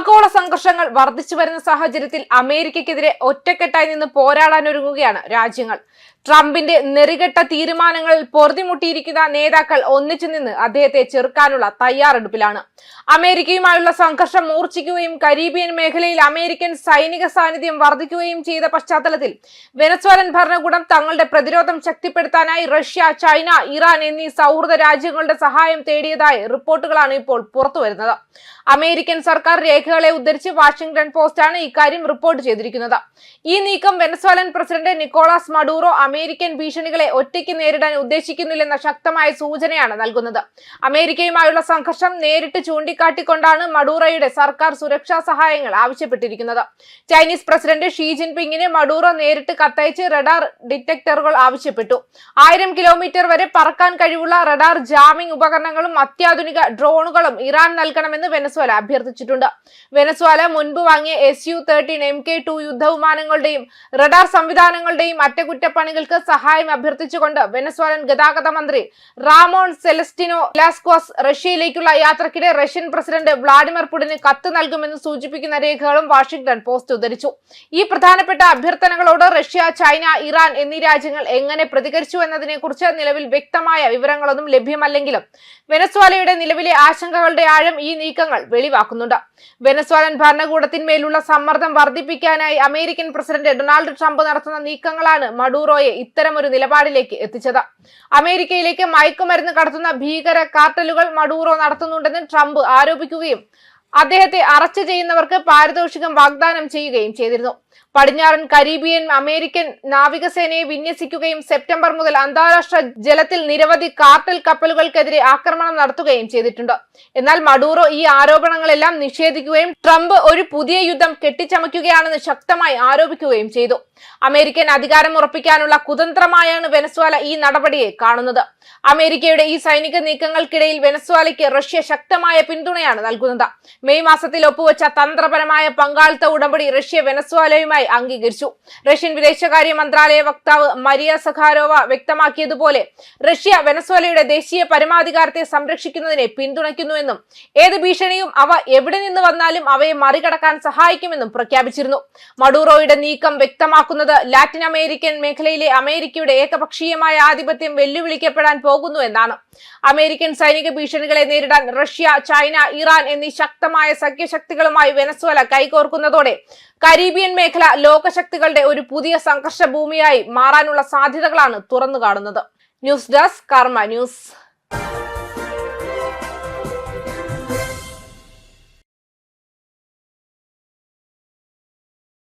ആഗോള സംഘർഷങ്ങൾ വർദ്ധിച്ചു വരുന്ന സാഹചര്യത്തിൽ അമേരിക്കയ്ക്കെതിരെ ഒറ്റക്കെട്ടായി നിന്ന് പോരാടാനൊരുങ്ങുകയാണ് രാജ്യങ്ങൾ. ട്രംപിന്റെ നെറികെട്ട തീരുമാനങ്ങളിൽ പൊറുതിമുട്ടിയിരിക്കുന്ന നേതാക്കൾ ഒന്നിച്ചു നിന്ന് അദ്ദേഹത്തെ ചെറുക്കാനുള്ള തയ്യാറെടുപ്പിലാണ്. അമേരിക്കയുമായുള്ള സംഘർഷം മൂർച്ഛിക്കുകയും കരീബിയൻ മേഖലയിൽ അമേരിക്കൻ സൈനിക സാന്നിധ്യം വർദ്ധിക്കുകയും ചെയ്ത പശ്ചാത്തലത്തിൽ വെനസ്വേലൻ ഭരണകൂടം തങ്ങളുടെ പ്രതിരോധം ശക്തിപ്പെടുത്താനായി റഷ്യ ചൈന ഇറാൻ എന്നീ സൗഹൃദ രാജ്യങ്ങളുടെ സഹായം തേടിയതായി റിപ്പോർട്ടുകളാണ് ഇപ്പോൾ പുറത്തുവരുന്നത്. അമേരിക്കൻ സർക്കാർ രേഖകളെ വാഷിംഗ്ടൺ പോസ്റ്റ് പോസ്റ്റാണ് ഇക്കാര്യം റിപ്പോർട്ട് ചെയ്തിരിക്കുന്നത്. ഈ നീക്കം Venezuelan president Nicolas Maduro American ഭീഷണികളെ ഒറ്റയ്ക്ക് നേരിടാൻ ഉദ്ദേശിക്കുന്നില്ലെന്ന ശക്തമായ സൂചനയാണ് നൽകുന്നത്. അമേരിക്കയുമായുള്ള സംഘർഷം നേരിട്ട് ചൂണ്ടിക്കാട്ടിക്കൊണ്ടാണ് മഡൂറോയുടെ സർക്കാർ സുരക്ഷാ സഹായങ്ങൾ ആവശ്യപ്പെട്ടിരിക്കുന്നത്. ചൈനീസ് പ്രസിഡന്റ് ഷീ ജിൻപിങ്ങിന് മഡൂറോ നേരിട്ട് കത്തയച്ച് റഡാർ ഡിറ്റക്ടറുകൾ ആവശ്യപ്പെട്ടു. ആയിരം കിലോമീറ്റർ വരെ പറക്കാൻ കഴിവുള്ള റഡാർ ജാമിംഗ് ഉപകരണങ്ങളും അത്യാധുനിക ഡ്രോണുകളും ഇറാൻ നൽകണമെന്ന് വെനസ്വേല അഭ്യർത്ഥിച്ചിട്ടുണ്ട്. വെനസ്വേല മുൻപ് വാങ്ങിയ S U thirteen M K two യുദ്ധവിമാനങ്ങളുടെയും radar സംവിധാനങ്ങളുടെയും അറ്റകുറ്റപ്പണികൾക്ക് സഹായം അഭ്യർത്ഥിച്ചുകൊണ്ട് വെനസ്വാലൻ ഗതാഗത മന്ത്രി റാമോൺ സെലസ്റ്റിനോ ലാസ്കോസ് റഷ്യയിലേക്കുള്ള യാത്രക്കിടെ റഷ്യൻ പ്രസിഡന്റ് വ്ളാഡിമിർ പുടിന് കത്ത് നൽകുമെന്ന് സൂചിപ്പിക്കുന്ന രേഖകളും വാഷിംഗ്ടൺ പോസ്റ്റ് ഉദ്ധരിച്ചു. ഈ പ്രധാനപ്പെട്ട അഭ്യർത്ഥനകളോട് റഷ്യ ചൈന ഇറാൻ എന്നീ രാജ്യങ്ങൾ എങ്ങനെ പ്രതികരിച്ചു എന്നതിനെക്കുറിച്ച് നിലവിൽ വ്യക്തമായ വിവരങ്ങളൊന്നും ലഭ്യമല്ലെങ്കിലും വെനസ്വാലയുടെ നിലവിലെ ആശങ്കകളുടെ ആഴം ഈ നീക്കങ്ങൾ വെളിവാക്കുന്നുണ്ട്. വെനസ്വാലൻ ഭരണകൂടത്തിന്മേലുള്ള സമ്മർദ്ദം വർദ്ധിപ്പിക്കാനായി അമേരിക്കൻ പ്രസിഡന്റ് ഡൊണാൾഡ് ട്രംപ് നടത്തുന്ന നീക്കങ്ങളാണ് മഡൂറോയെ ഇത്തരമൊരു നിലപാടിലേക്ക് എത്തിച്ചത്. അമേരിക്കയിലേക്ക് മയക്കുമരുന്ന് കടത്തുന്ന ഭീകര കാർട്ടലുകൾ മഡൂറോ നടത്തുന്നുണ്ടെന്ന് ട്രംപ് ആരോപിക്കുകയും അദ്ദേഹത്തെ അറസ്റ്റ് ചെയ്യുന്നവർക്ക് പാരിതോഷികം വാഗ്ദാനം ചെയ്യുകയും ചെയ്തിരുന്നു. പടിഞ്ഞാറൻ കരീബിയൻ അമേരിക്കൻ നാവികസേനയെ വിന്യസിക്കുകയും സെപ്റ്റംബർ മുതൽ അന്താരാഷ്ട്ര ജലത്തിൽ നിരവധി കാർട്ടൽ കപ്പലുകൾക്കെതിരെ ആക്രമണം നടത്തുകയും ചെയ്തിട്ടുണ്ട്. എന്നാൽ മഡൂറോ ഈ ആരോപണങ്ങളെല്ലാം നിഷേധിക്കുകയും ട്രംപ് ഒരു പുതിയ യുദ്ധം കെട്ടിച്ചമയ്ക്കുകയാണെന്ന് ശക്തമായി ആരോപിക്കുകയും ചെയ്തു. അമേരിക്കൻ അധികാരം ഉറപ്പിക്കാനുള്ള കുതന്ത്രമായാണ് വെനസ്വാല ഈ നടപടിയെ കാണുന്നത്. അമേരിക്കയുടെ ഈ സൈനിക നീക്കങ്ങൾക്കിടയിൽ വെനസ്വാലയ്ക്ക് റഷ്യ ശക്തമായ പിന്തുണയാണ് നൽകുന്നത്. മെയ് മാസത്തിൽ ഒപ്പുവെച്ച തന്ത്രപരമായ പങ്കാളിത്ത ഉടമ്പടി റഷ്യ വെനസ്വാലയുമായി അംഗീകരിച്ചു. റഷ്യൻ വിദേശകാര്യ മന്ത്രാലയ വക്താവ് മരിയ സഖാരോവ വ്യക്തമാക്കിയതുപോലെ റഷ്യ വെനസ്വാലയുടെ ദേശീയ പരമാധികാരത്തെ സംരക്ഷിക്കുന്നതിനെ പിന്തുണയ്ക്കുന്നുവെന്നും ഏത് ഭീഷണിയും അവ എവിടെ നിന്ന് വന്നാലും അവയെ മറികടക്കാൻ സഹായിക്കുമെന്നും പ്രഖ്യാപിച്ചിരുന്നു. മഡൂറോയുടെ നീക്കം വ്യക്തമാക്കുന്നത് ലാറ്റിൻ അമേരിക്കൻ മേഖലയിലെ അമേരിക്കയുടെ ഏകപക്ഷീയമായ ആധിപത്യം വെല്ലുവിളിക്കപ്പെടാൻ പോകുന്നു എന്നാണ്. അമേരിക്കൻ സൈനിക ഭീഷണികളെ നേരിടാൻ റഷ്യ ചൈന ഇറാൻ എന്നീ ശക്തമായ സഖ്യശക്തികളുമായി വെനസ്വേല കൈകോർക്കുന്നതോടെ കരീബിയൻ മേഖല ലോകശക്തികളുടെ ഒരു പുതിയ സംഘർഷ ഭൂമിയായി മാറാനുള്ള സാധ്യതകളാണ് തുറന്നു കാണുന്നത് ന്യൂസ് ഡെസ്ക് കർമ്മ ന്യൂസ്.